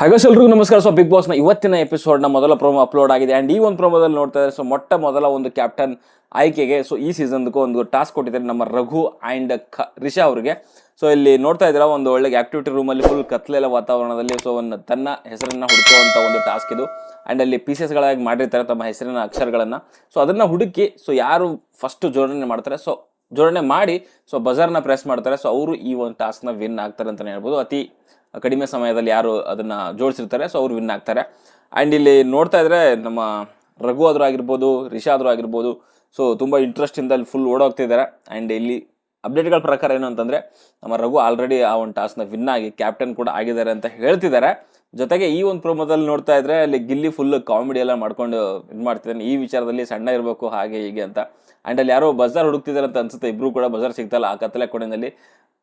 ಹಾಗೆ ಎಲ್ರಿಗೂ ನಮಸ್ಕಾರ. ಸೊ ಬಿಗ್ ಬಾಸ್ನ ಇವತ್ತಿನ ಎಪಿಸೋಡ್ನ ಮೊದಲ ಪ್ರೋಮೋ ಅಪ್ಲೋಡ್ ಆಗಿದೆ. ಆ್ಯಂಡ್ ಈ ಒಂದು ಪ್ರೋಮೋದಲ್ಲಿ ನೋಡ್ತಾ ಇದ್ದಾರೆ ಸೊ ಮೊಟ್ಟ ಮೊದಲ ಒಂದು ಕ್ಯಾಪ್ಟನ್ ಆಯ್ಕೆಗೆ ಸೊ ಈ ಸೀಸನ್ಗೂ ಒಂದು ಟಾಸ್ಕ್ ಕೊಟ್ಟಿದ್ದಾರೆ ನಮ್ಮ ರಘು ಆ್ಯಂಡ್ ಖ ರಿಷಾ ಅವರಿಗೆ. ಸೊ ಇಲ್ಲಿ ನೋಡ್ತಾ ಇದ್ದೀರಾ, ಒಂದು ಒಳ್ಳೆ ಆಕ್ಟಿವಿಟಿ ರೂಮಲ್ಲಿ ಫುಲ್ ಕತ್ಲೆಲ್ಲ ವಾತಾವರಣದಲ್ಲಿ ಸೊ ಒಂದು ತನ್ನ ಹೆಸರನ್ನ ಹುಡುಕುವಂಥ ಒಂದು ಟಾಸ್ಕ್ ಇದು. ಆ್ಯಂಡ್ ಅಲ್ಲಿ ಪೀಸಸ್ಗಳಾಗಿ ಮಾಡಿರ್ತಾರೆ ತಮ್ಮ ಹೆಸರಿನ ಅಕ್ಷರಗಳನ್ನು. ಸೊ ಅದನ್ನು ಹುಡುಕಿ ಸೊ ಯಾರು ಫಸ್ಟ್ ಜೋಡಣೆ ಮಾಡ್ತಾರೆ ಸೊ ಜೋಡಣೆ ಮಾಡಿ ಸೊ ಬಜಾರ್ನ ಪ್ರೆಸ್ ಮಾಡ್ತಾರೆ. ಸೊ ಅವರು ಈ ಒಂದು ಟಾಸ್ಕ್ನ ವಿನ್ ಆಗ್ತಾರೆ ಅಂತಲೇ ಹೇಳ್ಬೋದು. ಅತಿ ಕಡಿಮೆ ಸಮಯದಲ್ಲಿ ಯಾರು ಅದನ್ನು ಜೋಡಿಸಿರ್ತಾರೆ ಸೊ ಅವರು ವಿನ್ ಆಗ್ತಾರೆ. ಆ್ಯಂಡ್ ಇಲ್ಲಿ ನೋಡ್ತಾ ಇದ್ರೆ ನಮ್ಮ ರಘು ಆದರೂ ಆಗಿರ್ಬೋದು, ರಿಷಾ ಆದರೂ ಆಗಿರ್ಬೋದು ಸೊ ತುಂಬ ಇಂಟ್ರೆಸ್ಟಿಂದ ಅಲ್ಲಿ ಫುಲ್ ಓಡೋಗ್ತಿದ್ದಾರೆ ಆ್ಯಂಡ್ ಇಲ್ಲಿ ಅಪ್ಡೇಟ್ಗಳ ಪ್ರಕಾರ ಏನು ಅಂತಂದರೆ, ನಮ್ಮ ರಘು ಆಲ್ರೆಡಿ ಆ ಒಂದು ಟಾಸ್ನ ವಿನ್ ಆಗಿ ಕ್ಯಾಪ್ಟನ್ ಕೂಡ ಆಗಿದ್ದಾರೆ ಅಂತ ಹೇಳ್ತಿದ್ದಾರೆ. ಜೊತೆಗೆ ಈ ಒಂದು ಪ್ರೋಮೋದಲ್ಲಿ ನೋಡ್ತಾ ಇದ್ರೆ, ಅಲ್ಲಿ ಗಿಲ್ಲಿ ಫುಲ್ ಕಾಮಿಡಿ ಎಲ್ಲ ಮಾಡ್ಕೊಂಡು ಇದು ಮಾಡ್ತಿದ್ದಾನೆ. ಈ ವಿಚಾರದಲ್ಲಿ ಸಣ್ಣ ಇರಬೇಕು, ಹಾಗೆ ಹೀಗೆ ಅಂತ. ಆ್ಯಂಡ್ ಅಲ್ಲಿ ಯಾರೋ ಬಜಾರ್ ಹುಡುಕ್ತಿದ್ದಾರೆ ಅಂತ ಅನ್ಸುತ್ತೆ ಇಬ್ಬರು ಕೂಡ ಬಜಾರ್ ಸಿಗ್ತಲ್ಲ ಆ ಕತ್ತಲೆ ಕೊನೆಯಲ್ಲಿ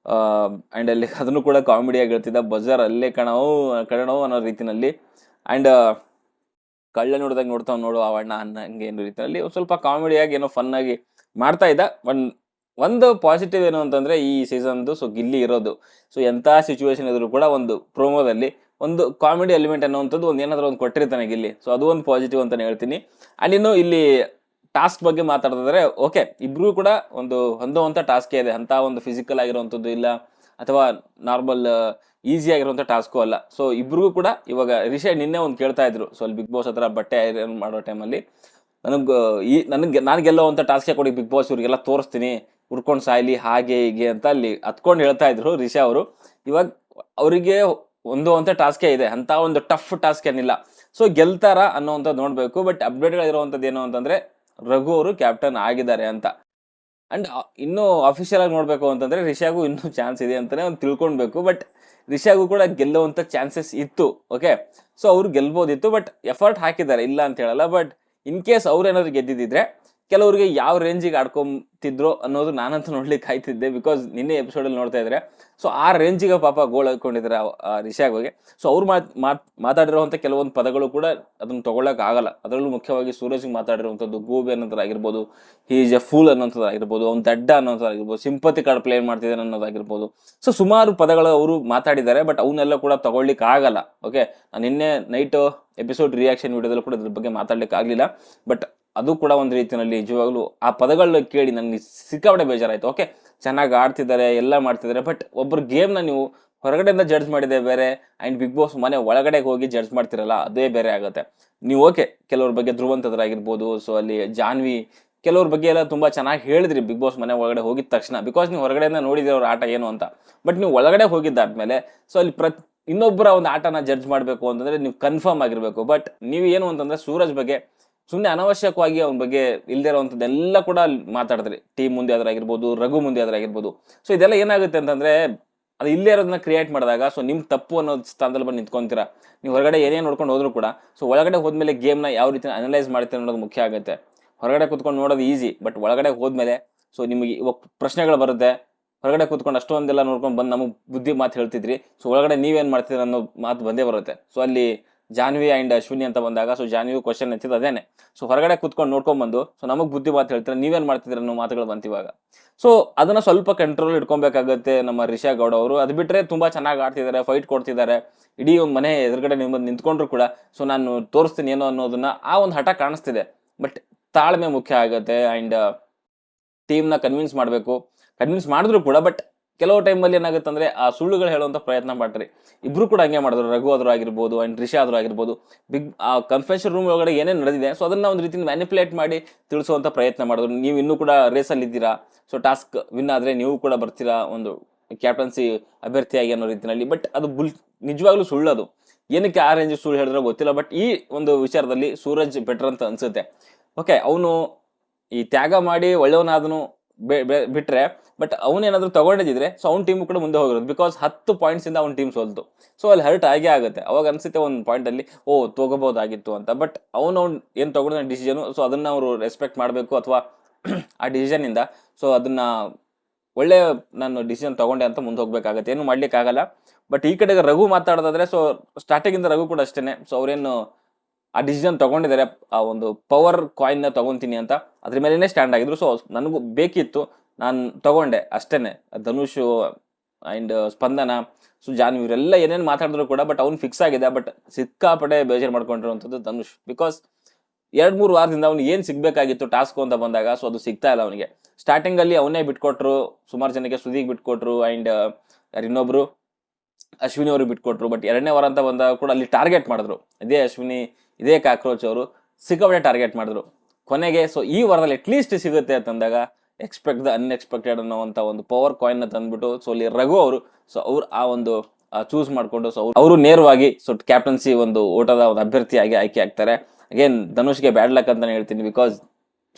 ಆ್ಯಂಡ್ ಅಲ್ಲಿ ಅದನ್ನು ಕೂಡ ಕಾಮಿಡಿಯಾಗಿ ಹೇಳ್ತಿದ್ದ ಬಜಾರ್ ಅಲ್ಲೇ ಕಣವು ಕಣವು ಅನ್ನೋ ರೀತಿಯಲ್ಲಿ ಆ್ಯಂಡ್ ಕಳ್ಳ ನೋಡಿದಾಗ ನೋಡ್ತಾವ್ ನೋಡು ಆ ಅಣ್ಣ ಅನ್ನಂಗೆ ಏನೋ ರೀತಿಯಲ್ಲಿ ಒಂದು ಸ್ವಲ್ಪ ಕಾಮಿಡಿಯಾಗಿ ಏನೋ ಫನ್ನಾಗಿ ಮಾಡ್ತಾ ಇದ್ದ. ಒಂದು ಒಂದು ಪಾಸಿಟಿವ್ ಏನು ಅಂತಂದರೆ ಈ ಸೀಸನ್ದು ಸೊ ಗಿಲ್ಲಿ ಇರೋದು. ಸೊ ಎಂಥ ಸಿಚುವೇಶನ್ ಇದ್ರೂ ಕೂಡ ಒಂದು ಪ್ರೋಮೋದಲ್ಲಿ ಒಂದು ಕಾಮಿಡಿ ಎಲಿಮೆಂಟ್ ಅನ್ನೋವಂಥದ್ದು ಒಂದು ಏನಾದರೂ ಒಂದು ಕೊಟ್ಟಿರ್ತಾನೆ ಗಿಲ್ಲಿ. ಸೊ ಅದು ಒಂದು ಪಾಸಿಟಿವ್ ಅಂತಲೇ ಹೇಳ್ತೀನಿ. ಆ್ಯಂಡ್ ಇನ್ನು ಇಲ್ಲಿ ಟಾಸ್ಕ್ ಬಗ್ಗೆ ಮಾತಾಡಿದ್ರೆ ಓಕೆ ಇಬ್ರು ಕೂಡ ಒಂದು ಹೊಂದುವಂಥ ಟಾಸ್ಕೇ ಇದೆ. ಅಂತ ಒಂದು ಫಿಸಿಕಲ್ ಆಗಿರುವಂಥದ್ದು ಇಲ್ಲ, ಅಥವಾ ನಾರ್ಮಲ್ ಈಸಿ ಆಗಿರುವಂಥ ಟಾಸ್ಕು ಅಲ್ಲ. ಸೊ ಇಬ್ರಿಗೂ ಕೂಡ ಇವಾಗ ರಿಷಾ ನಿನ್ನೆ ಒಂದು ಕೇಳ್ತಾ ಇದ್ರು. ಸೊ ಅಲ್ಲಿ ಬಿಗ್ ಬಾಸ್ ಹತ್ರ ಬಟ್ಟೆ ಐರನ್ ಮಾಡೋ ಟೈಮಲ್ಲಿ ನನಗೆ ಈ, ನನಗೆ, ನಾನು ಗೆಲ್ಲೋವಂಥ ಟಾಸ್ಕೇ ಕೊಡಿ ಬಿಗ್ ಬಾಸ್ ಇವರಿಗೆಲ್ಲ ತೋರಿಸ್ತೀನಿ. ಉರ್ಕೊಂಡು ಸಾಯ್ಲಿ, ಹಾಗೆ, ಹೀಗೆ ಅಂತ ಅಲ್ಲಿ ಹತ್ಕೊಂಡು ಹೇಳ್ತಾ ಇದ್ರು ರಿಷಾ ಅವರು. ಇವಾಗ ಅವರಿಗೆ ಹೊಂದುವಂಥ ಟಾಸ್ಕೇ ಇದೆ. ಅಂತ ಒಂದು ಟಫ್ ಟಾಸ್ಕ್ ಏನಿಲ್ಲ. ಸೊ ಗೆಲ್ತಾರ ಅನ್ನೋವಂಥದ್ದು ನೋಡಬೇಕು. ಬಟ್ ಅಪ್ಡೇಟ್ಗಳಿರುವಂಥದ್ದು ಏನು ಅಂತಂದ್ರೆ ರಘು ಅವರು ಕ್ಯಾಪ್ಟನ್ ಆಗಿದ್ದಾರೆ ಅಂತ. ಅಂಡ್ ಇನ್ನೂ ಅಫಿಷಿಯಲ್ ಆಗಿ ನೋಡಬೇಕು ಅಂತಂದ್ರೆ ರಿಷಾಗೂ ಇನ್ನೂ ಚಾನ್ಸ್ ಇದೆ ಅಂತಾನೆ ಒಂದು ತಿಳ್ಕೊಳ್ಬೇಕು ಬಟ್ ರಿಷಾಗೂ ಕೂಡ ಗೆಲ್ಲುವಂಥ ಚಾನ್ಸಸ್ ಇತ್ತು ಓಕೆ ಸೊ ಅವ್ರು ಗೆಲ್ಬೋದಿತ್ತು ಬಟ್ ಎಫರ್ಟ್ ಹಾಕಿದ್ದಾರೆ, ಇಲ್ಲ ಅಂತ ಹೇಳಲ್ಲ ಬಟ್ ಇನ್ ಕೇಸ್ ಅವ್ರು ಏನಾದ್ರು ಗೆದ್ದಿದ್ರೆ ಕೆಲವರಿಗೆ ಯಾವ ರೇಂಜಿಗೆ ಆಡ್ಕೊತಿದ್ರು ಅನ್ನೋದು ನಾನಂತೂ ನೋಡ್ಲಿಕ್ಕೆ ಕಾಯ್ತಿದ್ದೆ ಬಿಕಾಸ್ ನಿನ್ನೆ ಎಪಿಸೋಡಲ್ಲಿ ನೋಡ್ತಾ ಇದ್ರೆ. ಸೊ ಆ ರೇಂಜಿಗೆ ಪಾಪ ಗೋಲ್ ಹಾಕೊಂಡಿದ್ದಾರೆ ರಿಷಾಗ್ ಬಗ್ಗೆ. ಸೊ ಅವ್ರು ಮಾತ್ ಕೆಲವೊಂದು ಪದಗಳು ಕೂಡ ಅದನ್ನ ತಗೊಳಕ್ ಆಗಲ್ಲ. ಅದರಲ್ಲೂ ಮುಖ್ಯವಾಗಿ ಸೂರಜ್ಗೆ ಮಾತಾಡಿರುವಂಥದ್ದು ಗೋಬಿ ಅನ್ನೋದು ಆಗಿರ್ಬೋದು ಈಸ್ ಎ ಫೂಲ್ ಅನ್ನೋಂಥದ್ದು ಆಗಿರ್ಬೋದು ಅವ್ನು ದಡ್ಡ ಅನ್ನೋದು ಆಗಿರ್ಬೋದು ಸಿಂಪತಿ ಕಾರ್ಡ್ ಪ್ಲೇ ಮಾಡ್ತಿದ್ದಾನೆ ಅನ್ನೋದಾಗಿರ್ಬೋದು. ಸೊ ಸುಮಾರು ಪದಗಳು ಅವರು ಮಾತಾಡಿದ್ದಾರೆ ಬಟ್ ಅವನ್ನೆಲ್ಲ ಕೂಡ ತಗೊಳ್ಲಿಕ್ಕೆ ಆಗಲ್ಲ. ಓಕೆ ನಾನು ನಿನ್ನೆ ನೈಟ್ ಎಪಿಸೋಡ್ ರಿಯಾಕ್ಷನ್ ವಿಡಿಯೋದಲ್ಲಿ ಕೂಡ ಇದ್ರ ಬಗ್ಗೆ ಮಾತಾಡ್ಲಿಕ್ಕೆ ಆಗಲಿಲ್ಲ. ಬಟ್ ಅದು ಕೂಡ ಒಂದು ರೀತಿಯಲ್ಲಿ ನಿಜವಾಗ್ಲೂ ಆ ಪದಗಳನ್ನ ಕೇಳಿ ನನಗೆ ಸಿಕ್ಕಾಪಟ್ಟೆ ಬೇಜಾರಾಯ್ತು. ಓಕೆ ಚೆನ್ನಾಗಿ ಆಡ್ತಿದ್ದಾರೆ, ಎಲ್ಲ ಮಾಡ್ತಿದ್ದಾರೆ ಬಟ್ ಒಬ್ಬರು ಗೇಮ್ನ ನೀವು ಹೊರಗಡೆಯಿಂದ ಜಡ್ಜ್ ಮಾಡಿದೆ ಬೇರೆ ಆ್ಯಂಡ್ ಬಿಗ್ ಬಾಸ್ ಮನೆ ಒಳಗಡೆ ಹೋಗಿ ಜಡ್ಜ್ ಮಾಡ್ತಿರಲ್ಲ, ಅದೇ ಬೇರೆ ಆಗುತ್ತೆ. ನೀವು ಓಕೆ ಕೆಲವ್ರ ಬಗ್ಗೆ ಧ್ರುವಂತದ್ರಾಗಿರ್ಬೋದು ಸೊ ಅಲ್ಲಿ ಜಾನ್ವಿ, ಕೆಲವ್ರ ಬಗ್ಗೆ ಎಲ್ಲ ತುಂಬ ಚೆನ್ನಾಗಿ ಹೇಳಿದ್ರಿ ಬಿಗ್ ಬಾಸ್ ಮನೆ ಒಳಗಡೆ ಹೋಗಿದ ತಕ್ಷಣ ಬಿಕಾಸ್ ನೀವು ಹೊರಗಡೆಯಿಂದ ನೋಡಿದ್ರಿ ಅವ್ರ ಆಟ ಏನು ಅಂತ. ಬಟ್ ನೀವು ಒಳಗಡೆ ಹೋಗಿದ್ದಾದ್ಮೇಲೆ ಸೊ ಅಲ್ಲಿ ಪ್ರತಿ, ಇನ್ನೊಬ್ಬರ ಒಂದು ಆಟನ ಜಡ್ಜ್ ಮಾಡಬೇಕು ಅಂತಂದರೆ ನೀವು ಕನ್ಫರ್ಮ್ ಆಗಿರಬೇಕು. ಬಟ್ ನೀವು ಏನು ಅಂತಂದರೆ ಸೂರಜ್ ಬಗ್ಗೆ ಸುಮ್ಮನೆ ಅನವಶ್ಯಕವಾಗಿ ಅವನ ಬಗ್ಗೆ ಇಲ್ಲದೆ ಇರೋವಂಥದ್ದೆಲ್ಲ ಕೂಡ ಮಾತಾಡಿದ್ರಿ. ಟೀಮ್ ಮುಂದೆ ಆದ್ರಾಗಿರ್ಬೋದು ರಘು ಮುಂದೆ ಆದ್ರಾಗಿರ್ಬೋದು ಸೊ ಇದೆಲ್ಲ ಏನಾಗುತ್ತೆ ಅಂತಂದ್ರೆ, ಅದು ಇಲ್ಲೇ ಇರೋದನ್ನ ಕ್ರಿಯೇಟ್ ಮಾಡಿದಾಗ ಸೊ ನಿಮ್ಮ ತಪ್ಪು ಅನ್ನೋ ಸ್ಥಾನದಲ್ಲಿ ಬಂದು ನಿಂತ್ಕೊಂತೀರಾ. ನೀವು ಹೊರಗಡೆ ಏನೇ ನೋಡ್ಕೊಂಡು ಹೋದ್ರು ಕೂಡ ಸೊ ಒಳಗಡೆ ಹೋದ್ಮೇಲೆ ಗೇಮ್ನ ಯಾವ ರೀತಿ ಅನಲೈಸ್ ಮಾಡ್ತೀರ ಅನ್ನೋದು ಮುಖ್ಯ ಆಗುತ್ತೆ. ಹೊರಗಡೆ ಕೂತ್ಕೊಂಡು ನೋಡೋದು ಈಸಿ ಬಟ್ ಒಳಗಡೆ ಹೋದ್ಮೇಲೆ ಸೊ ನಿಮಗೆ ಇವಾಗ ಪ್ರಶ್ನೆಗಳು ಬರುತ್ತೆ. ಹೊರಗಡೆ ಕೂತ್ಕೊಂಡು ಅಷ್ಟೊಂದೆಲ್ಲ ನೋಡ್ಕೊಂಡು ಬಂದು ನಮಗೆ ಬುದ್ಧಿ ಮಾತು ಹೇಳ್ತಿದ್ರಿ. ಸೊ ಒಳಗಡೆ ನೀವೇನು ಮಾಡ್ತೀರ ಅನ್ನೋ ಮಾತು ಬಂದೇ ಬರುತ್ತೆ. ಸೊ ಅಲ್ಲಿ ಜಾನ್ವಿ ಆ್ಯಂಡ್ ಅಶ್ವಿನಿ ಅಂತ ಬಂದಾಗ ಸೊ ಜಾನ್ವಿ ಕ್ವಶನ್ ಎತ್ತಿದ್ದು ಅದೇನೆ. ಸೊ ಹೊರಗಡೆ ಕೂತ್ಕೊಂಡು ನೋಡ್ಕೊಂಡ್ ಬಂದು ಸೊ ನಮಗೆ ಬುದ್ಧಿ ಮಾತು ಹೇಳ್ತಾರೆ, ನೀವೇನು ಮಾಡ್ತಿದ್ರೆ ಅನ್ನೋ ಮಾತುಗಳು ಬಂತಿವಾಗ ಸೊ ಅದನ್ನ ಸ್ವಲ್ಪ ಕಂಟ್ರೋಲ್ ಇಟ್ಕೊಬೇಕಾಗತ್ತೆ ನಮ್ಮ ರಿಷಾ ಗೌಡ ಅವರು. ಅದು ಬಿಟ್ಟರೆ ತುಂಬಾ ಚೆನ್ನಾಗಿ ಆಡ್ತಿದ್ದಾರೆ ಫೈಟ್ ಕೊಡ್ತಿದ್ದಾರೆ ಇಡೀ ಒಂದು ಮನೆ ಎದುರುಗಡೆ ನಿಮ್ಮ ನಿಂತ್ಕೊಂಡ್ರು ಕೂಡ ಸೊ ನಾನು ತೋರಿಸ್ತೀನಿ ಏನೋ ಅನ್ನೋದನ್ನ ಆ ಒಂದು ಹಠ ಕಾಣಿಸ್ತಿದೆ. ಬಟ್ ತಾಳ್ಮೆ ಮುಖ್ಯ ಆಗುತ್ತೆ ಆ್ಯಂಡ್ ಟೀಮ್ನ ಕನ್ವಿನ್ಸ್ ಮಾಡಬೇಕು. ಕನ್ವಿನ್ಸ್ ಮಾಡಿದ್ರು ಕೂಡ ಬಟ್ ಕೆಲವು ಟೈಮಲ್ಲಿ ಏನಾಗುತ್ತೆ ಅಂದರೆ ಆ ಸುಳ್ಳುಗಳು ಹೇಳುವಂಥ ಪ್ರಯತ್ನ ಮಾಡ್ತಾರೆ. ಇಬ್ಬರು ಕೂಡ ಹಂಗೆ ಮಾಡಿದ್ರು. ರಘು ಆದರೂ ಆಗಿರ್ಬೋದು ಆ್ಯಂಡ್ ರಿಷಾ ಆದರೂ ಆಗಿರ್ಬೋದು. ಬಿಗ್ ಆ ಕನ್ಫೆನ್ಷನ್ ರೂಮ್ ಒಳಗಡೆ ಏನೇನು ನಡೆದಿದೆ ಸೊ ಅದನ್ನು ಒಂದು ರೀತಿಯಿಂದ ಮ್ಯಾನಿಪ್ಯುಲೇಟ್ ಮಾಡಿ ತಿಳಿಸುವಂಥ ಪ್ರಯತ್ನ ಮಾಡಿದ್ರು. ನೀವು ಇನ್ನೂ ಕೂಡ ರೇಸಲ್ಲಿ ಇದ್ದೀರಾ? ಸೊ ಟಾಸ್ಕ್ ವಿನ್ ಆದರೆ ನೀವು ಕೂಡ ಬರ್ತೀರಾ? ಒಂದು ಕ್ಯಾಪ್ಟನ್ಸಿ ಅಭ್ಯರ್ಥಿಯಾಗಿ ಅನ್ನೋ ರೀತಿಯಲ್ಲಿ. ಬಟ್ ಅದು ಬುಲ್, ನಿಜವಾಗ್ಲೂ ಸುಳ್ಳದು. ಏನಕ್ಕೆ ಆ ರೇಂಜ್ ಸುಳ್ಳು ಹೇಳಿದ್ರೆ ಗೊತ್ತಿಲ್ಲ. ಬಟ್ ಈ ಒಂದು ವಿಚಾರದಲ್ಲಿ ಸೂರಜ್ ಬೆಟರ್ ಅಂತ ಅನ್ಸುತ್ತೆ. ಓಕೆ ಅವನು ಈ ತ್ಯಾಗ ಮಾಡಿ ಒಳ್ಳೆಯವನಾದನು ಬಿಟ್ರೆ ಬಟ್ ಅವನೇನಾದ್ರೂ ತಗೊಂಡಿದ್ರೆ ಸೊ ಅವ್ನ ಟೀಮ್ ಕೂಡ ಮುಂದೆ ಹೋಗಿರೋದು. ಬಿಕಾಸ್ ಹತ್ತು ಪಾಯಿಂಟ್ಸ್ ಇಂದ ಅವ್ನ ಟೀಮ್ ಸೋಲ್ತು. ಸೊ ಅಲ್ಲಿ ಹರ್ಟ್ ಆಗೇ ಆಗುತ್ತೆ. ಅವಾಗ ಅನ್ಸುತ್ತೆ ಒಂದು ಪಾಯಿಂಟ್ ಅಲ್ಲಿ, ಓ, ತಗೋಬಹುದಾಗಿತ್ತು ಅಂತ. ಬಟ್ ಅವ್ನು ಅವ್ನು ಏನು ತಗೊಂಡ ಡಿಸಿಷನ್ ಸೊ ಅದನ್ನ ಅವರು ರೆಸ್ಪೆಕ್ಟ್ ಮಾಡಬೇಕು ಅಥವಾ ಆ ಡಿಸಿಷನ್ ಇಂದ ಸೊ ಅದನ್ನ ಒಳ್ಳೆ ನಾನು ಡಿಸಿಷನ್ ತಗೊಂಡೆ ಅಂತ ಮುಂದೆ ಹೋಗ್ಬೇಕಾಗತ್ತೆ. ಏನು ಮಾಡ್ಲಿಕ್ಕೆ ಆಗಲ್ಲ ಬಟ್ ಈ ಕಡೆಗೆ ರಘು ಮಾತಾಡೋದಾದ್ರೆ ಸೊ ಸ್ಟಾರ್ಟಿಂಗಿಂದ ರಘು ಕೂಡ ಅಷ್ಟೇನೆ. ಸೊ ಅವ್ರೇನು ಆ ಡಿಸಿಷನ್ ತಗೊಂಡಿದ್ದಾರೆ, ಆ ಒಂದು ಪವರ್ ಕಾಯಿನ್ನ ತಗೊಂತೀನಿ ಅಂತ, ಅದ್ರ ಮೇಲೇ ಸ್ಟ್ಯಾಂಡ್ ಆಗಿದ್ರು. ಸೊ ನನಗೂ ಬೇಕಿತ್ತು. ನಾನು ತಗೊಂಡೆ ಅಷ್ಟೇ Dhanush and Spandana so John ಇವರೆಲ್ಲ ಏನೇನು ಮಾತಾಡಿದ್ರು ಕೂಡ ಬಟ್ ಅವ್ನು ಫಿಕ್ಸ್ ಆಗಿದೆ. ಬಟ್ ಸಿಕ್ಕಾಪಟ್ಟೆ ಬೇಜಾರು ಮಾಡ್ಕೊಂಡಿರುವಂಥದ್ದು ಧನುಷ್. ಬಿಕಾಸ್ ಎರಡು ಮೂರು ವಾರದಿಂದ ಅವ್ನು ಏನು ಸಿಗ್ಬೇಕಾಗಿತ್ತು ಟಾಸ್ಕ್ ಅಂತ ಬಂದಾಗ ಸೊ ಅದು ಸಿಗ್ತಾ ಇಲ್ಲ ಅವನಿಗೆ. ಸ್ಟಾರ್ಟಿಂಗಲ್ಲಿ ಅವನೇ ಬಿಟ್ಕೊಟ್ರು, ಸುಮಾರು ಜನಕ್ಕೆ ಸುದೀಗ್ ಬಿಟ್ಕೊಟ್ರು ಆ್ಯಂಡ್ ಇನ್ನೊಬ್ರು, ಅಶ್ವಿನಿ ಅವ್ರಿಗೆ ಬಿಟ್ಕೊಟ್ರು. ಬಟ್ ಎರಡನೇ ವಾರ ಅಂತ ಬಂದಾಗ ಕೂಡ ಅಲ್ಲಿ ಟಾರ್ಗೆಟ್ ಮಾಡಿದ್ರು. ಇದೇ ಅಶ್ವಿನಿ, ಇದೇ ಕಾಕ್ರೋಚ್ ಅವರು, ಸಿಕ್ಕಾಪಟ್ಟೆ ಟಾರ್ಗೆಟ್ ಮಾಡಿದ್ರು. ಕೊನೆಗೆ ಸೊ ಈ ವಾರದಲ್ಲಿ ಅಟ್ಲೀಸ್ಟ್ ಸಿಗುತ್ತೆ ಅಂತಂದಾಗ ಎಕ್ಸ್ಪೆಕ್ಟ್ ದ ಅನ್ಎಕ್ಸ್ಪೆಕ್ಟೆಡ್ ಅನ್ನೋವಂಥ ಒಂದು ಪವರ್ ಕಾಯಿನ್ನ ತಂದ್ಬಿಟ್ಟು ಸೊ ಅಲ್ಲಿ ರಘು ಅವರು ಸೊ ಅವ್ರು ಆ ಒಂದು ಚೂಸ್ ಮಾಡಿಕೊಂಡು ಸೊ ಅವರು ನೇರವಾಗಿ ಸೊ ಕ್ಯಾಪ್ಟನ್ಸಿ ಒಂದು ಓಟದ ಒಂದು ಅಭ್ಯರ್ಥಿಯಾಗಿ ಆಯ್ಕೆ ಆಗ್ತಾರೆ. ಅಗೇನ್ ಧನುಷ್ಗೆ ಬ್ಯಾಡ್ ಲಕ್ ಅಂತಲೇ ಹೇಳ್ತೀನಿ ಬಿಕಾಸ್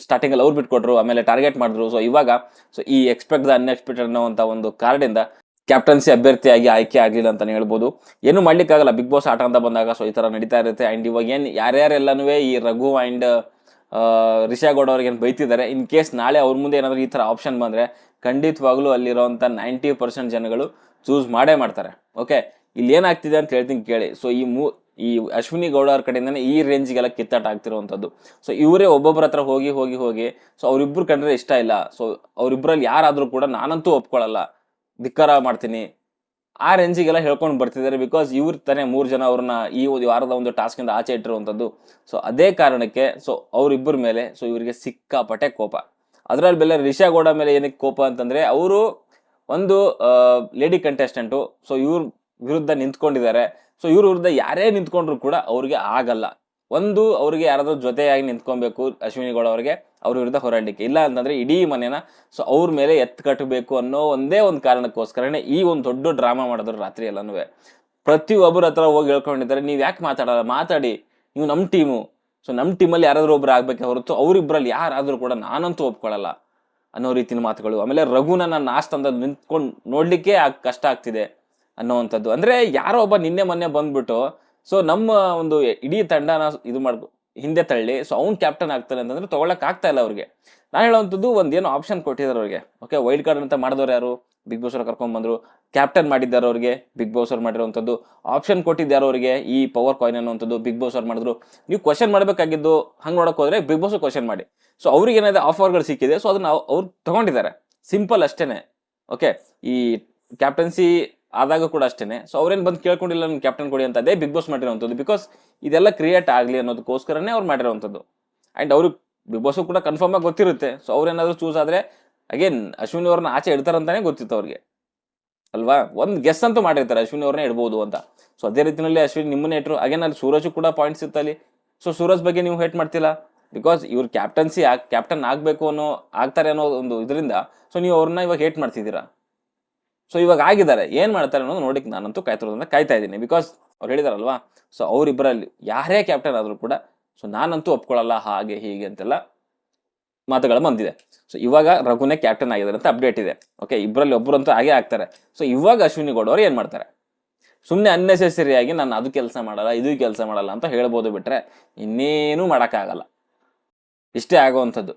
ಸ್ಟಾರ್ಟಿಂಗಲ್ಲಿ ಅವ್ರು ಬಿಟ್ಕೊಟ್ರು, ಆಮೇಲೆ ಟಾರ್ಗೆಟ್ ಮಾಡಿದ್ರು ಸೊ ಇವಾಗ ಸೊ ಈ ಎಕ್ಸ್ಪೆಕ್ಟ್ ದ ಅನ್ಎಕ್ಸ್ಪೆಕ್ಟೆಡ್ ಅನ್ನೋವಂಥ ಒಂದು ಕಾರ್ಡಿಂದ ಕ್ಯಾಪ್ಟನ್ಸಿ ಅಭ್ಯರ್ಥಿಯಾಗಿ ಆಯ್ಕೆ ಆಗಲಿಲ್ಲ ಅಂತಲೇ ಹೇಳ್ಬೋದು. ಏನು ಮಾಡ್ಲಿಕ್ಕಾಗಲ್ಲ, ಬಿಗ್ ಬಾಸ್ ಆಟ ಅಂತ ಬಂದಾಗ ಸೊ ಈ ಥರ ನಡೀತಾ ಇರುತ್ತೆ. ಆ್ಯಂಡ್ ಇವಾಗ ಏನು ಯಾರ್ಯಾರೆಲ್ಲನೂ ಈ ರಘು ಅಂಡ್ ರಿಷಾ ಗೌಡ ಅವ್ರಿಗೆ ಏನು ಬೈತಿದ್ದಾರೆ, ಇನ್ ಕೇಸ್ ನಾಳೆ ಅವ್ರ ಮುಂದೆ ಏನಾದರೂ ಈ ಥರ ಆಪ್ಷನ್ ಬಂದರೆ ಖಂಡಿತವಾಗ್ಲೂ ಅಲ್ಲಿರೋಂಥ ನೈಂಟಿ ಪರ್ಸೆಂಟ್ ಜನಗಳು ಚೂಸ್ ಮಾಡೇ ಮಾಡ್ತಾರೆ. ಓಕೆ ಇಲ್ಲಿ ಏನಾಗ್ತಿದೆ ಅಂತ ಹೇಳ್ತೀನಿ ಕೇಳಿ. ಸೊ ಈ ಮೂ, ಈ ಅಶ್ವಿನಿ ಗೌಡ ಅವ್ರ ಕಡೆಯಿಂದನೇ ಈ ರೇಂಜ್ಗೆಲ್ಲ ಕಿತ್ತಾಟ ಆಗ್ತಿರುವಂಥದ್ದು. ಸೊ ಇವರೇ ಒಬ್ಬೊಬ್ಬರ ಹತ್ರ ಹೋಗಿ ಹೋಗಿ ಹೋಗಿ ಸೊ ಅವರಿಬ್ಬರು ಕಂಡ್ರೆ ಇಷ್ಟ ಇಲ್ಲ. ಸೊ ಅವರಿಬ್ಬರಲ್ಲಿ ಯಾರಾದರೂ ಕೂಡ ನಾನಂತೂ ಒಪ್ಕೊಳ್ಳಲ್ಲ ಧಿಕ್ಕಾರ ಮಾಡ್ತೀನಿ. ಆ ರೇಂಜಿಗೆಲ್ಲ ಹೇಳ್ಕೊಂಡು ಬರ್ತಿದ್ದಾರೆ ಬಿಕಾಸ್ ಇವ್ರು ತಾನೇ ಮೂರು ಜನ ಅವ್ರನ್ನ ಈ ಒಂದು ವಾರದ ಒಂದು ಟಾಸ್ಕಿಂದ ಆಚೆ ಇಟ್ಟಿರುವಂಥದ್ದು ಸೊ ಅದೇ ಕಾರಣಕ್ಕೆ ಸೊ ಅವರಿಬ್ಬರ ಮೇಲೆ ಸೊ ಇವರಿಗೆ ಸಿಕ್ಕಾಪಟ್ಟೆ ಕೋಪ. ಅದರಲ್ಲಿ ಬೆಲ್ಲ ರಿಷಾ ಗೌಡ ಮೇಲೆ ಏನಕ್ಕೆ ಕೋಪ ಅಂತಂದ್ರೆ, ಅವರು ಒಂದು ಲೇಡಿ ಕಂಟೆಸ್ಟೆಂಟು ಸೊ ಇವ್ರ ವಿರುದ್ಧ ನಿಂತ್ಕೊಂಡಿದ್ದಾರೆ. ಸೊ ಇವ್ರ ವಿರುದ್ಧ ಯಾರೇ ನಿಂತ್ಕೊಂಡ್ರು ಕೂಡ ಅವ್ರಿಗೆ ಆಗಲ್ಲ. ಒಂದು, ಅವ್ರಿಗೆ ಯಾರಾದ್ರೂ ಜೊತೆಯಾಗಿ ನಿಂತ್ಕೊಬೇಕು ಅಶ್ವಿನಿ ಗೌಡ ಅವ್ರಿಗೆ. ಅವ್ರ ವಿರುದ್ಧ ಹೋರಾಡಲಿಕ್ಕೆ. ಇಲ್ಲ ಅಂತಂದ್ರೆ ಇಡೀ ಮನೆನ ಸೊ ಅವ್ರ ಮೇಲೆ ಎತ್ತು ಕಟ್ಟಬೇಕು ಅನ್ನೋ ಒಂದೇ ಒಂದು ಕಾರಣಕ್ಕೋಸ್ಕರನೇ ಈ ಒಂದು ದೊಡ್ಡ ಡ್ರಾಮಾ ಮಾಡಿದ್ರು ರಾತ್ರಿ ಎಲ್ಲನೂ ಪ್ರತಿ ಒಬ್ಬರ ಹತ್ರ ಹೋಗಿ ಹೇಳ್ಕೊಂಡಿದ್ದಾರೆ, ನೀವು ಯಾಕೆ ಮಾತಾಡಲ್ಲ? ಮಾತಾಡಿ. ನೀವು ನಮ್ಮ ಟೀಮು. ಸೊ ನಮ್ಮ ಟೀಮಲ್ಲಿ ಯಾರಾದ್ರೂ ಒಬ್ರು ಆಗ್ಬೇಕೆ ಹೊರತು ಅವರಿಬ್ಬರಲ್ಲಿ ಯಾರಾದರೂ ಕೂಡ ನಾನಂತೂ ಒಪ್ಕೊಳ್ಳಲ್ಲ ಅನ್ನೋ ರೀತಿಯ ಮಾತುಗಳು. ಆಮೇಲೆ ರಘುನ ನನ್ನ ಆಸ್ತ ಅಂತ ನಿಂತ್ಕೊಂಡು ನೋಡ್ಲಿಕ್ಕೆ ಕಷ್ಟ ಆಗ್ತಿದೆ ಅನ್ನೋವಂಥದ್ದು. ಅಂದ್ರೆ ಯಾರೋ ಒಬ್ಬ ನಿನ್ನೆ ಮೊನ್ನೆ ಬಂದ್ಬಿಟ್ಟು, ಸೊ ನಮ್ಮ ಒಂದು ಇಡೀ ತಂಡನ ಇದು ಮಾಡ್ ಹಿಂದೆ ತಳ್ಳಿ. ಸೊ ಅವ್ನು ಕ್ಯಾಪ್ಟನ್ ಆಗ್ತಾನೆ ಅಂತಂದ್ರೆ ತಗೊಳಕ್ ಆಗ್ತಾ ಇಲ್ಲ ಅವ್ರಿಗೆ. ನಾನು ಹೇಳುವಂಥದ್ದು ಏನು ಆಪ್ಷನ್ ಕೊಟ್ಟಿದ್ದಾರೆ ಅವ್ರಿಗೆ. ಓಕೆ ವೈಲ್ಡ್ ಕಾರ್ಡ್ ಅಂತ ಮಾಡಿದವ್ರು ಯಾರು? ಬಿಗ್ ಬಾಸ್ ಅವ್ರು ಕರ್ಕೊಂಡ್ ಬಂದ್ರು. ಕ್ಯಾಪ್ಟನ್ ಮಾಡಿದ್ದಾರೆ ಅವ್ರಿಗೆ. ಬಿಗ್ ಬಾಸ್ ಅವ್ರು ಮಾಡಿರುವಂಥದ್ದು. ಆಪ್ಷನ್ ಕೊಟ್ಟಿದ್ದಾರೆ ಅವ್ರಿಗೆ ಈ ಪವರ್ ಕಾಯಿನ್ ಅನ್ನುವಂಥದ್ದು. ಬಿಗ್ ಬಾಸ್ ಅವ್ರು ಮಾಡಿದ್ರು. ನೀವು ಕ್ವಶನ್ ಮಾಡಬೇಕಾಗಿದ್ದು ಹಂಗೆ ನೋಡಕ್ ಹೋದ್ರೆ ಬಿಗ್ ಬಾಸ್ ಕ್ವಶನ್ ಮಾಡಿ. ಸೊ ಅವ್ರಿಗೆ ಏನಾದ್ರೆ ಆಫರ್ಗಳು ಸಿಕ್ಕಿದೆ. ಸೊ ಅದನ್ನ ಅವ್- ಅವ್ರು ತಗೊಂಡಿದ್ದಾರೆ. ಸಿಂಪಲ್ ಅಷ್ಟೇನೆ. ಓಕೆ ಈ ಕ್ಯಾಪ್ಟನ್ಸಿ ಆದಾಗ ಕೂಡ ಅಷ್ಟೇನೆ. ಸೊ ಅವ್ರೇನು ಬಂದು ಕೇಳ್ಕೊಂಡಿಲ್ಲ ನನ್ನ ಕ್ಯಾಪ್ಟನ್ ಕೊಡಿ ಅಂತ, ಅದೇ ಬಿಗ್ ಬಾಸ್ ಮಾಡಿರೋವಂಥದ್ದು ಬಿಕಾಸ್ ಇದೆಲ್ಲ ಕ್ರಿಯೇಟ್ ಆಗಲಿ ಅನ್ನೋದಕ್ಕೋಸ್ಕರನೇ ಅವ್ರು ಮಾಡಿರುವಂಥದ್ದು ಆ್ಯಂಡ್ ಅವ್ರಿಗೆ ಬಿಗ್ ಬಾಸ್ ಕೂಡ ಕನ್ಫರ್ಮ್ ಆಗಿ ಗೊತ್ತಿರುತ್ತೆ. ಸೊ ಅವ್ರೇನಾದರೂ ಚೂಸ್ ಆದರೆ ಅಗೇನ್ ಅಶ್ವಿನಿ ಅವ್ರನ್ನ ಆಚೆ ಇಡ್ತಾರಂತಾನೆ ಗೊತ್ತಿತ್ತು ಅವ್ರಿಗೆ. ಅಲ್ವಾ? ಒಂದು ಗೆಸ್ ಅಂತೂ ಮಾಡಿರ್ತಾರೆ, ಅಶ್ವಿನಿ ಅವ್ರನ್ನೇ ಇಡ್ಬೋದು ಅಂತ. ಸೊ ಅದೇ ರೀತಿಯಲ್ಲಿ ಅಶ್ವಿನಿ ನಿಮ್ಮನ್ನೇ ಇಟ್ಟರು ಅಗೇನ್ ಅಲ್ಲಿ ಸೂರಜ್ ಕೂಡ ಪಾಯಿಂಟ್ಸ್ ಇತ್ತಲ್ಲಿ ಸೊ ಸೂರಜ್ ಬಗ್ಗೆ ನೀವು ಹೇಟ್ ಮಾಡ್ತಿಲ್ಲ ಬಿಕಾಸ್ ಇವ್ರು ಕ್ಯಾಪ್ಟನ್ಸಿ ಕ್ಯಾಪ್ಟನ್ ಆಗಬೇಕು ಅನ್ನೋ, ಆಗ್ತಾರೆ ಅನ್ನೋ ಒಂದು ಇದರಿಂದ ಸೊ ನೀವು ಅವ್ರನ್ನ ಇವಾಗ ಹೇಟ್ ಮಾಡ್ತಿದ್ದೀರಾ? ಸೊ ಇವಾಗ ಆಗಿದ್ದಾರೆ. ಏನು ಮಾಡ್ತಾರೆ ಅನ್ನೋದು ನೋಡಿಕ್ ನಾನಂತೂ ಕಾಯ್ತಿರೋದ್ರಿಂದ ಕಾಯ್ತಾ ಇದ್ದೀನಿ. ಬಿಕಾಸ್ ಅವ್ರು ಹೇಳಿದಾರಲ್ವಾ ಸೊ ಅವರಿಬ್ಬರಲ್ಲಿ ಯಾರೇ ಕ್ಯಾಪ್ಟನ್ ಆದರೂ ಕೂಡ ಸೊ ನಾನಂತೂ ಒಪ್ಕೊಳ್ಳಲ್ಲ ಹಾಗೆ ಹೀಗೆ ಅಂತೆಲ್ಲ ಮಾತುಗಳು ಬಂದಿದೆ. ಸೊ ಇವಾಗ ರಘುನೇ ಕ್ಯಾಪ್ಟನ್ ಆಗಿದ್ದಾರೆ ಅಂತ ಅಪ್ಡೇಟ್ ಇದೆ. ಓಕೆ ಇಬ್ಬರಲ್ಲಿ ಒಬ್ಬರಂತೂ ಹಾಗೆ ಆಗ್ತಾರೆ. ಸೊ ಇವಾಗ ಅಶ್ವಿನಿ ಗೌಡ ಅವರು ಏನು ಮಾಡ್ತಾರೆ? ಸುಮ್ಮನೆ ಅನ್ನೆಸೆಸರಿಯಾಗಿ ನಾನು ಅದು ಕೆಲಸ ಮಾಡಲ್ಲ, ಇದು ಕೆಲಸ ಮಾಡಲ್ಲ ಅಂತ ಹೇಳ್ಬೋದು ಬಿಟ್ರೆ ಇನ್ನೇನು ಮಾಡೋಕ್ಕಾಗಲ್ಲ. ಇಷ್ಟೇ ಆಗುವಂಥದ್ದು.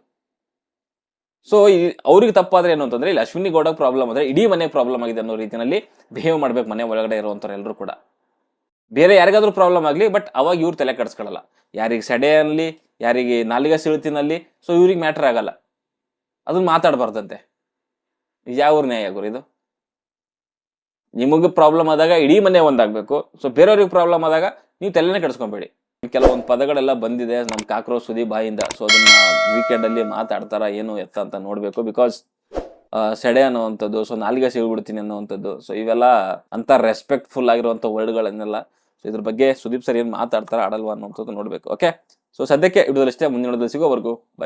ಸೊ ಈ ಅವ್ರಿಗೆ ತಪ್ಪಾದ್ರೆ ಏನು ಅಂತಂದ್ರೆ ಇಲ್ಲಿ ಅಶ್ವಿನಿ ಗೌಡ ಪ್ರಾಬ್ಲಮ್ ಅಂದ್ರೆ ಇಡೀ ಮನೆ ಪ್ರಾಬ್ಲಮ್ ಆಗಿದೆ ಅನ್ನೋ ರೀತಿಯಲ್ಲಿ ಬಿಹೇವ್ ಮಾಡ್ಬೇಕು ಮನೆ ಒಳಗಡೆ ಇರುವಂಥವ್ರು ಎಲ್ಲರೂ ಕೂಡ. ಬೇರೆ ಯಾರಿಗಾದ್ರೂ ಪ್ರಾಬ್ಲಮ್ ಆಗಲಿ ಬಟ್ ಅವಾಗ ಇವ್ರು ತಲೆ ಕೆಡಿಸ್ಕೊಳ್ಳಲ್ಲ ಯಾರಿಗೆ ಸೆಡೆ ಅನ್ನಲಿ ಯಾರಿಗೆ ನಾಲಿಗೆ ಸಿಳುತಿನಲ್ಲಿ ಸೊ ಇವ್ರಿಗೆ ಮ್ಯಾಟರ್ ಆಗಲ್ಲ. ಅದನ್ನ ಮಾತಾಡಬಾರ್ದಂತೆ. ಯಾವ ನ್ಯಾಯ ಗುರು ಇದು? ನಿಮಗೆ ಪ್ರಾಬ್ಲಮ್ ಆದಾಗ ಇಡೀ ಮನೆ ಒಂದಾಗಬೇಕು ಸೊ ಬೇರೆಯವ್ರಿಗೆ ಪ್ರಾಬ್ಲಮ್ ಆದಾಗ ನೀವು ತಲೆನೇ ಕೆಡಿಸ್ಕೊಬೇಡಿ. ಕೆಲವೊಂದು ಪದಗಳೆಲ್ಲ ಬಂದಿದೆ. ನಮ್ಮ ಕಾಕ್ರೋ ಸುದೀಪ್ ಬಾಯಿಂದ. ಸೊ ಅದನ್ನ ವೀಕೆಂಡ್ ಅಲ್ಲಿ ಮಾತಾಡ್ತಾರ, ಏನು ಎತ್ತ ಅಂತ ನೋಡ್ಬೇಕು. ಬಿಕಾಸ್ ಸೆಡೆ ಅನ್ನೋವಂಥದ್ದು ಸೊ ನಾಲ್ಗೆ ಸಿಗ್ಬಿಡ್ತೀನಿ ಅನ್ನುವಂಥದ್ದು. ಸೊ ಇವೆಲ್ಲ ಅಂತ ರೆಸ್ಪೆಕ್ಟ್ಫುಲ್ ಆಗಿರುವಂಥ ವರ್ಡ್ಗಳನ್ನೆಲ್ಲ ಸೊ ಇದ್ರ ಬಗ್ಗೆ ಸುದೀಪ್ ಸರ್ ಏನು ಮಾತಾಡ್ತಾರ, ಆಡಲ್ವಾ ಅನ್ನೋದ್ ನೋಡ್ಬೇಕು. ಓಕೆ ಸೊ ಸದ್ಯಕ್ಕೆ ಇಡೋದಷ್ಟೇ ಮುಂದಿನ ಸಿಗೋವರೆಗೂ. ಬೈ